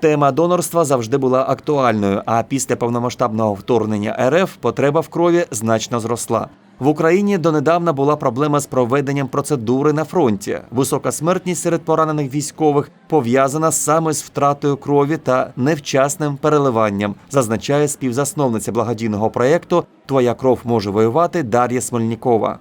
Тема донорства завжди була актуальною, а після повномасштабного вторгнення РФ потреба в крові значно зросла. В Україні донедавна була проблема з проведенням процедури на фронті. Висока смертність серед поранених військових пов'язана саме з втратою крові та невчасним переливанням, зазначає співзасновниця благодійного проєкту Твоя кров може воювати Дар'я Смольнікова.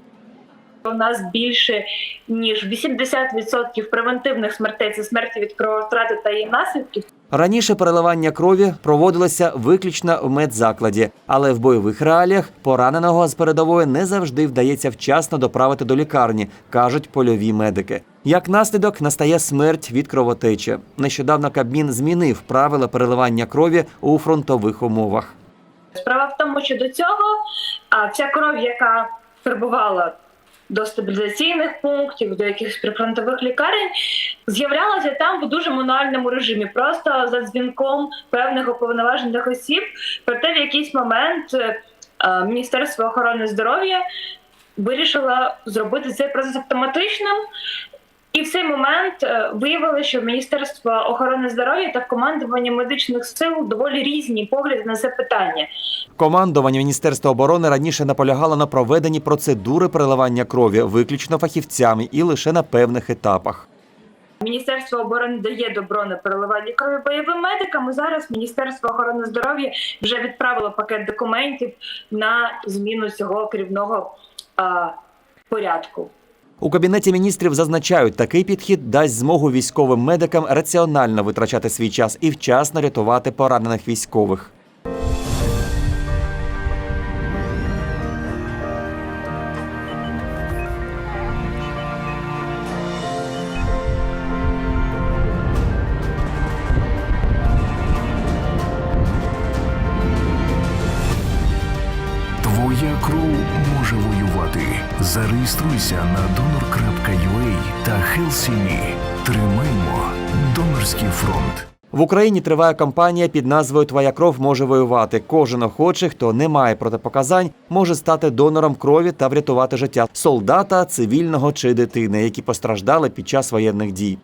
У нас більше ніж 80% превентивних смертей це смерті від крововтрати та її наслідків. Раніше переливання крові проводилося виключно в медзакладі, але в бойових реаліях пораненого з передової не завжди вдається вчасно доправити до лікарні, кажуть польові медики. Як наслідок настає смерть від кровотечі. Нещодавно Кабмін змінив правила переливання крові у фронтових умовах. Справа в тому, що до цього а ця кров, яка прибувала до стабілізаційних пунктів, до якихось прифронтових лікарень, з'являлася там в дуже мануальному режимі, просто за дзвінком певних уповноважених осіб. Проте в якийсь момент е, Міністерство охорони здоров'я вирішило зробити цей процес автоматичним. І в цей момент е, виявили, що Міністерство охорони здоров'я та командування медичних сил доволі різні погляди на це питання. Командування Міністерства оборони раніше наполягало на проведенні процедури переливання крові виключно фахівцями і лише на певних етапах. Міністерство оборони дає добро на переливання крові бойовим медикам. і Зараз Міністерство охорони здоров'я вже відправило пакет документів на зміну цього керівного а, порядку. У кабінеті міністрів зазначають, такий підхід дасть змогу військовим медикам раціонально витрачати свій час і вчасно рятувати поранених військових. Кров може воювати. Зареєструйся на donor.ua та HealthyMe. Тримаймо донорський фронт. В Україні триває кампанія під назвою Твоя кров може воювати. Кожен охочий, хто не має протипоказань, може стати донором крові та врятувати життя солдата, цивільного чи дитини, які постраждали під час воєнних дій.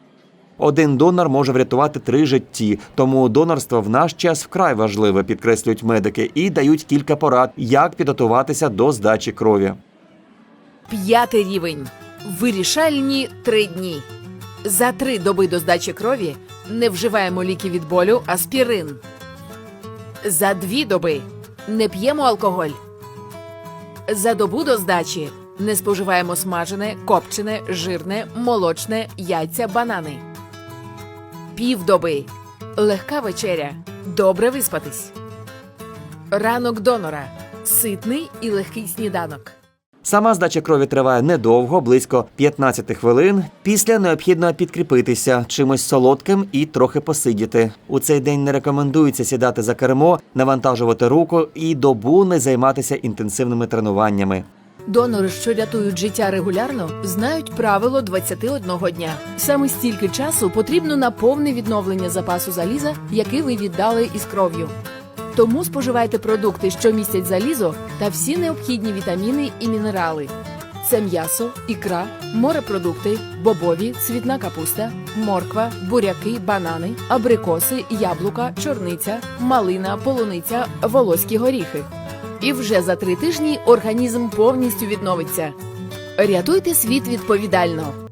Один донор може врятувати три житті, тому донорство в наш час вкрай важливе, підкреслюють медики, і дають кілька порад, як підготуватися до здачі крові. П'ятий рівень. Вирішальні три дні. За три доби до здачі крові не вживаємо ліки від болю аспірин. За дві доби не п'ємо алкоголь. За добу до здачі не споживаємо смажене, копчене, жирне, молочне, яйця, банани. Півдоби легка вечеря. Добре виспатись. Ранок донора. Ситний і легкий сніданок. Сама здача крові триває недовго, близько 15 хвилин. Після необхідно підкріпитися чимось солодким і трохи посидіти. У цей день не рекомендується сідати за кермо, навантажувати руку і добу не займатися інтенсивними тренуваннями. Донори, що рятують життя регулярно, знають правило 21 дня. Саме стільки часу потрібно на повне відновлення запасу заліза, який ви віддали із кров'ю. Тому споживайте продукти, що містять залізо та всі необхідні вітаміни і мінерали. Це м'ясо, ікра, морепродукти, бобові, цвітна капуста, морква, буряки, банани, абрикоси, яблука, чорниця, малина, полуниця, волоські горіхи. І вже за три тижні організм повністю відновиться. Рятуйте світ відповідально.